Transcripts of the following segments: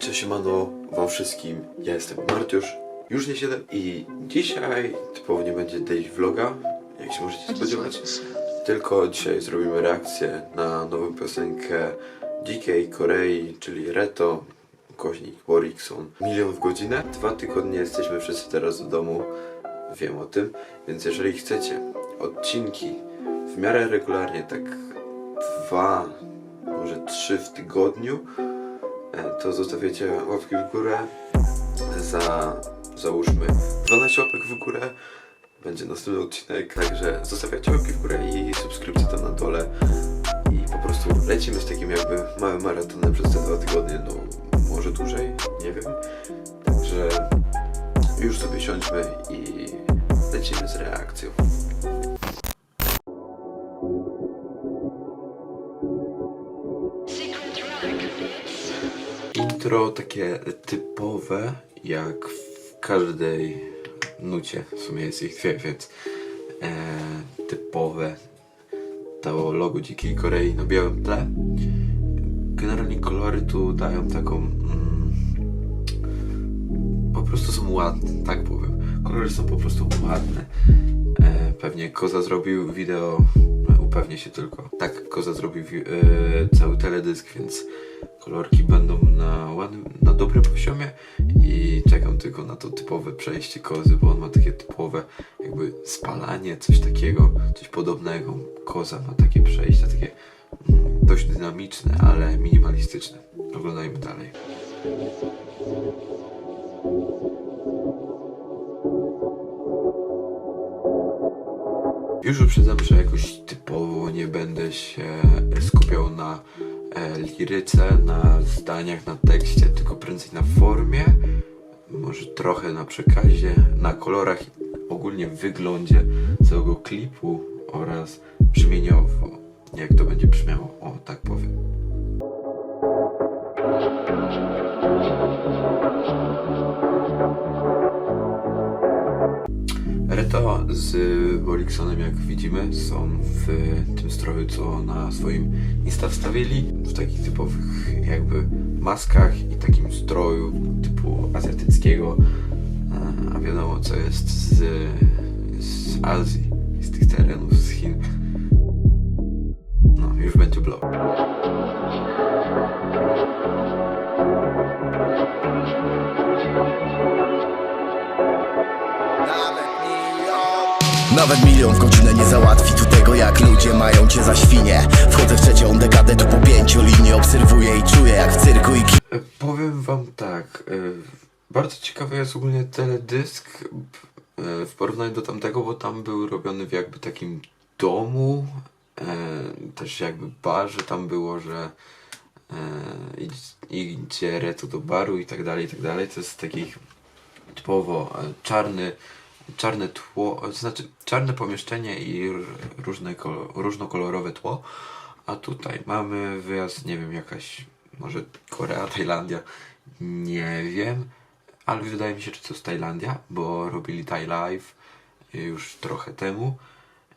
Cześć siemano wam wszystkim, ja jestem Martiusz, już nie 7 i dzisiaj typowo nie będzie daily vloga, jak się możecie spodziewać, tylko dzisiaj zrobimy reakcję na nową piosenkę dzikiej Korei, czyli Reto, Koźnik, Warrickson, Milion w godzinę. Dwa tygodnie jesteśmy wszyscy teraz w domu, wiem o tym, więc jeżeli chcecie odcinki w miarę regularnie, tak dwa, może trzy w tygodniu, to zostawiacie łapki w górę. Za załóżmy 12 łapek w górę. Będzie następny odcinek, także zostawiacie łapki w górę i subskrypcję tam na dole. I po prostu lecimy z takim jakby małym maratonem przez te dwa tygodnie, no może dłużej, nie wiem, także już sobie siądźmy i lecimy z reakcją. Intro takie typowe, jak w każdej nucie, w sumie jest ich dwie, więc e, typowe to logo Dzikiej Korei na białym tle. Generalnie kolory tu dają taką mm, po prostu są ładne, tak powiem. Kolory są po prostu ładne. E, pewnie Koza zrobił wideo, e, upewnię się tylko. Tak, Koza zrobił e, cały teledysk, więc kolorki będą poziomie i czekam tylko na to typowe przejście Kozy, bo on ma takie typowe jakby spalanie, coś takiego, coś podobnego. Koza ma takie przejścia, takie mm, dość dynamiczne, ale minimalistyczne. Oglądajmy dalej. Już uprzedzam, że jakoś typowo nie będę się skupiał na liryce, na zdaniach, na tekście, tylko prędzej na formie, może trochę na przekazie, na kolorach, ogólnie wyglądzie całego klipu oraz brzmieniowo, jak to będzie brzmiało, o tak powiem. Z Boliksonem, jak widzimy, są w tym stroju, co na swoim Insta wstawili. W takich typowych jakby maskach i takim stroju typu azjatyckiego. E, A wiadomo, co jest z, z Azji, z tych terenów, z Chin. No, już będzie blog. Nawet milion w godzinę nie załatwi tu tego jak ludzie mają cię za świnie Wchodzę w trzecią dekadę tu po pięciu linii Obserwuję i czuję jak w cyrku i E, Powiem wam tak. e, Bardzo ciekawy jest ogólnie teledysk e, w porównaniu do tamtego, bo tam był robiony w jakby takim domu, też jakby barze tam było, że idzie retu do baru i tak dalej, i tak dalej. To jest takich typowo czarny, czarne tło, znaczy czarne pomieszczenie i różne kolo, różnokolorowe tło. A tutaj mamy wyjazd, nie wiem, jakaś może Korea, Tajlandia, nie wiem, ale wydaje mi się, że to jest Tajlandia, bo robili Thai Life już trochę temu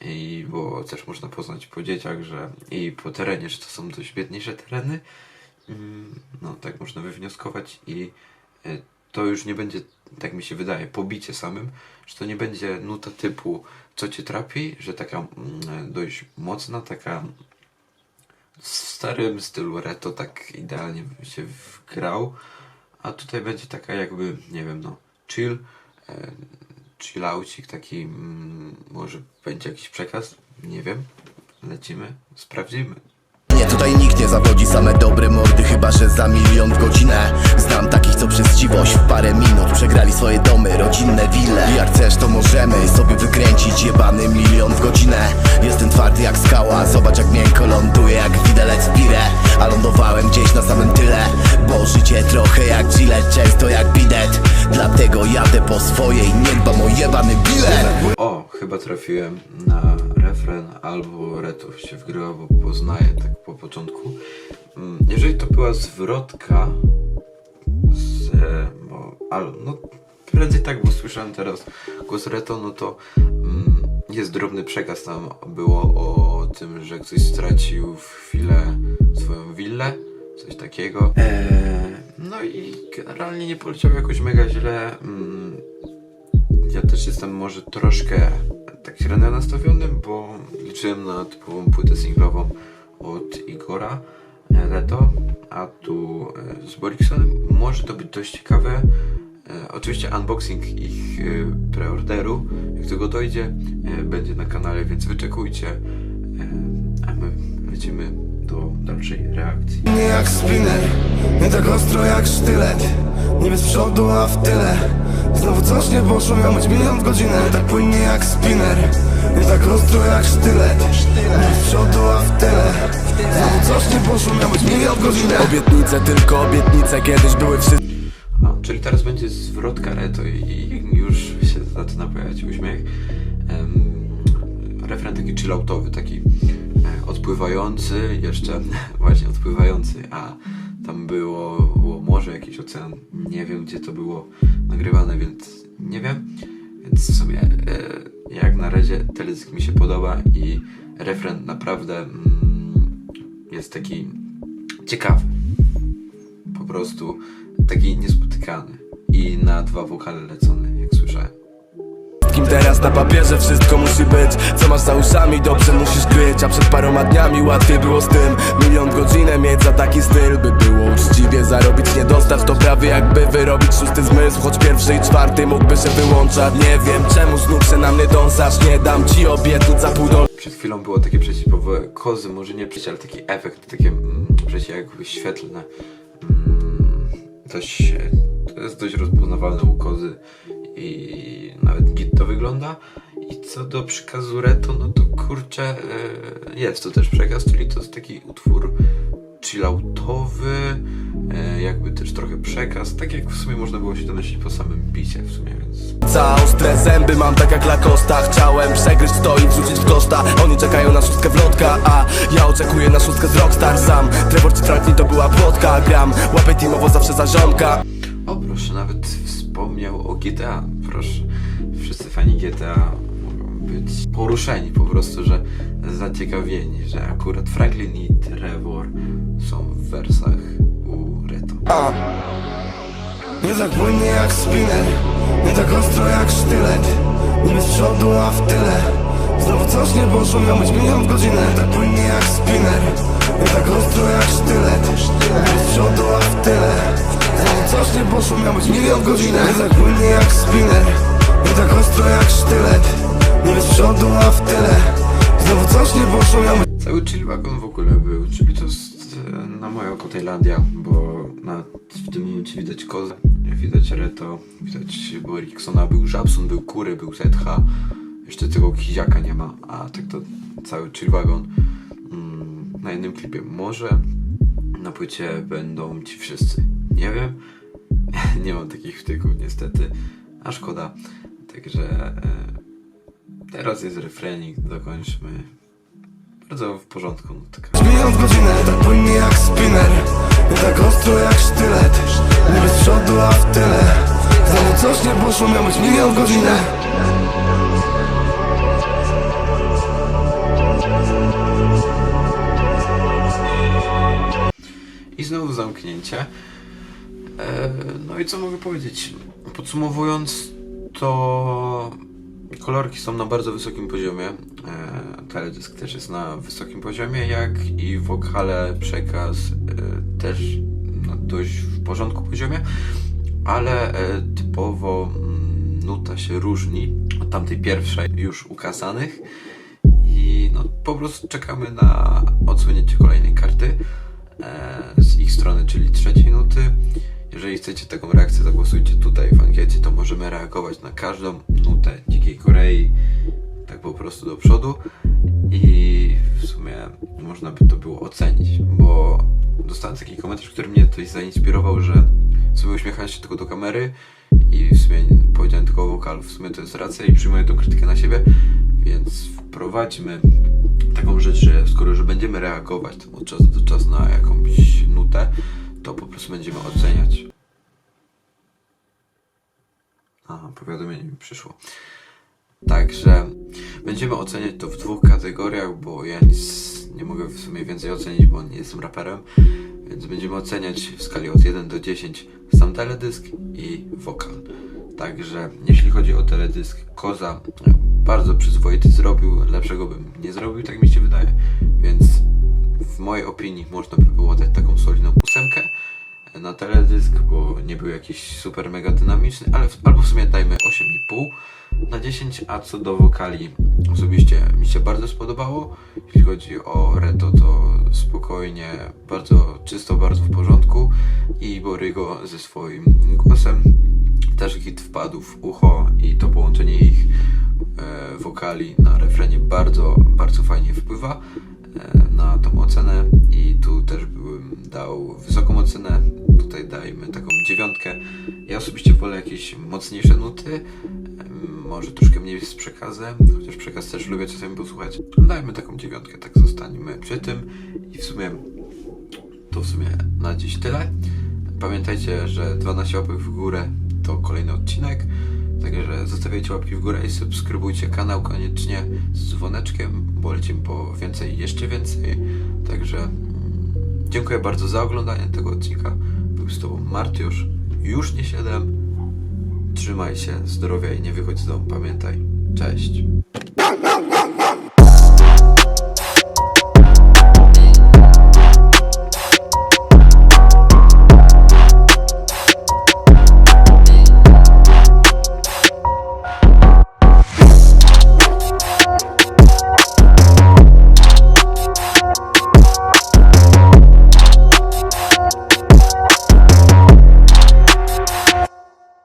i było też można poznać po dzieciach, że i po terenie, że to są dość biedniejsze tereny. Mm, No, tak można wywnioskować i e, to już nie będzie, tak mi się wydaje, pobicie samym, że to nie będzie nuta typu co cię trapi, że taka mm, dość mocna, taka w starym stylu retro tak idealnie się wgrał, a tutaj będzie taka jakby, nie wiem, no, chill, e, chillaucik taki, mm, może będzie jakiś przekaz, nie wiem, lecimy, sprawdzimy. Tutaj nikt nie zawodzi, same dobre mordy Chyba, że za milion w godzinę. Znam takich, co przez chciwość w parę minut Przegrali swoje domy, rodzinne wille. Jak chcesz, to możemy sobie wykręcić Jebany milion w godzinę. Jestem twardy jak skała Zobacz jak miękko ląduję, jak widelec pirę A lądowałem gdzieś na samym tyle. Bo życie trochę jak Gillette Często jak bidet. Dlatego jadę po swojej Nie dbam o jebany bilet. O, chyba trafiłem na refren albo retu się wgrywa, bo poznaję tak po początku. Mm, Jeżeli to była zwrotka z, e, bo, ale, no prędzej tak, bo słyszałem teraz głos reto, no to mm, jest drobny przekaz tam było o tym, że ktoś stracił w chwilę swoją willę, coś takiego. Eee, No i generalnie nie poleciał jakoś mega źle. Mm, Ja też jestem może troszkę tak średnio nastawiony, bo liczyłem na typową płytę singlową od Igora e, Leto, a tu e, z Boriksonem może to być dość ciekawe. E, Oczywiście unboxing ich e, preorderu, jak tego dojdzie, e, będzie na kanale, więc wyczekujcie. E, A my lecimy do dalszej reakcji. Nie jak spinner, nie tak ostro jak sztylet Nie bez przodu, a w tyle Znowu coś nie poszło, miał być milion w godzinę. Nie tak płynnie jak spinner, nie tak ostro jak sztylet. Nie bez przodu, a w tyle. Znowu coś nie poszło, miał być milion w godzinę. Obietnice, tylko obietnice Kiedyś były wszystkie A, czyli teraz będzie zwrot kareto i już się zaczyna pojawiać uśmiech. Em, refren taki chilloutowy, taki e, odpływający, jeszcze właśnie odpływający, a tam było, było morze, jakiś ocean, nie wiem gdzie to było nagrywane, więc nie wiem. Więc w sumie e, jak na razie teledysk mi się podoba i refren naprawdę mm, jest taki ciekawy. Po prostu taki niespotykany. I na dwa wokale lecony, jak słyszałem. Kim teraz na papierze wszystko musi być. Co masz za uszami dobrze musisz kryć A przed paroma dniami łatwiej było z tym. Milion godzinę mieć za taki styl. By było uczciwie zarobić nie dostać To prawie jakby wyrobić szósty zmysł. Choć pierwszy i czwarty mógłby się wyłączać. Nie wiem czemu znów się na mnie dąsasz. Nie dam ci obietnic za pół do Przed chwilą było takie przeciwpowe kozy, może nie przeciw, ale taki efekt, takie mm, przeciw jakby świetlne. Mm, dość, to jest dość rozpoznawalne u kozy i nawet git to wygląda. I co do przekazu reto, no to kurczę, e, jest to też przekaz, czyli to jest taki utwór chilloutowy, e, jakby też trochę przekaz, tak jak w sumie można było się donosić po samym bicie w sumie, więc Za ostre zęby mam tak jak Lacosta. Chciałem przegryźć to i wrzucić w koszta Oni czekają na szóstkę wlotka A ja oczekuję na szóstkę z Rockstar. Sam Trevor czy Franklin to była płotka. Gram, łapę teamowo zawsze za ziomka. O proszę, nawet wspomniał o GTA. Proszę, wszyscy fani GTA mogą być poruszeni po prostu, że zaciekawieni, że akurat Franklin i Trevor są w wersach u Reto. A. Nie tak płynnie jak spinner Nie tak ostro jak sztylet Nie bez przodu, a w tyle Znowu coś nie poszło, miał być milion w godzinę tak płynnie jak spinner Nie tak ostro jak sztylet Nie bez przodu, a w tyle Znowu coś nie poszło, miał być milion godzinę. Nie tak płynnie jak spinner Nie tak ostro jak sztylet. Nie bez przodu, a w tyle. Znowu coś nie poszło, miał być Cały chill wagon w ogóle był, czyli to jest na moje oko Tajlandia, bo na, w tym momencie widać kozę, widać Reto, widać Boriksona, był Żabson, był Kury, był ZH, jeszcze tego Kiziaka nie ma, a tak to cały chill wagon. Mm, na jednym klipie. Może na płycie będą ci wszyscy, nie wiem, nie mam takich wtyków niestety, a szkoda, także e, teraz jest refrenik, dokończmy. Bardzo w porządku, no Milion w godzinę, tak płynnie jak spinner. Nie tak ostro jak sztylet. Nie bez przodu, a w tyle. Znowu coś nie poszło, miał być milion godzinę. I znowu zamknięcie. E, no i co mogę powiedzieć? Podsumowując, to kolorki są na bardzo wysokim poziomie. E, teledysk też jest na wysokim poziomie, jak i wokale, przekaz e, też na dość w porządku poziomie, ale typowo mm, nuta się różni od tamtej pierwszej już ukazanych. I no, po prostu czekamy na odsłonięcie kolejnej karty z ich strony, czyli trzeciej nuty. Jeżeli chcecie taką reakcję, zagłosujcie tutaj w ankiecie, to możemy reagować na każdą nutę Dzikiej Korei, tak po prostu do przodu. I w sumie można by to było ocenić, bo dostałem taki komentarz, który mnie coś zainspirował, że sobie uśmiechałem się tylko do kamery i w sumie powiedziałem tylko o wokalu, w sumie to jest racja i przyjmuję tą krytykę na siebie, więc wprowadźmy taką rzecz, że skoro już będziemy reagować od czasu do czasu na jakąś nutę, to po prostu będziemy oceniać. Aha, powiadomienie mi przyszło. Także będziemy oceniać to w dwóch kategoriach, bo ja nic nie mogę w sumie więcej ocenić, bo nie jestem raperem, Więc będziemy oceniać w skali od 1 do 10 sam teledysk i wokal. Także jeśli chodzi o teledysk, Koza bardzo przyzwoity zrobił, lepszego bym nie zrobił, tak mi się wydaje. Więc w mojej opinii można by było dać taką solidną ósemkę na teledysk, bo nie był jakiś super mega dynamiczny, ale w, albo w sumie dajmy 8,5 na 10, a co do wokali osobiście mi się bardzo spodobało. Jeśli chodzi o Reto, to spokojnie, bardzo czysto, bardzo w porządku. I Borygo ze swoim głosem też hit wpadł w ucho i to połączenie ich e, wokali na refrenie bardzo, bardzo fajnie wpływa e, na tą ocenę. I tu też bym dał wysoką ocenę, dajmy taką dziewiątkę. Ja osobiście wolę jakieś mocniejsze nuty, może troszkę mniej z przekazem, chociaż przekaz też lubię czasami posłuchać. Dajmy taką dziewiątkę, tak zostańmy przy tym i w sumie to w sumie na dziś tyle. Pamiętajcie, że 12 łapek w górę to kolejny odcinek. Także zostawiajcie łapki w górę i subskrybujcie kanał koniecznie z dzwoneczkiem, bo lecimy po więcej jeszcze więcej. Także mm, dziękuję bardzo za oglądanie tego odcinka. Był z Tobą Martiusz, już nie 7. Trzymaj się, zdrowia i nie wychodź z domu, pamiętaj. Cześć.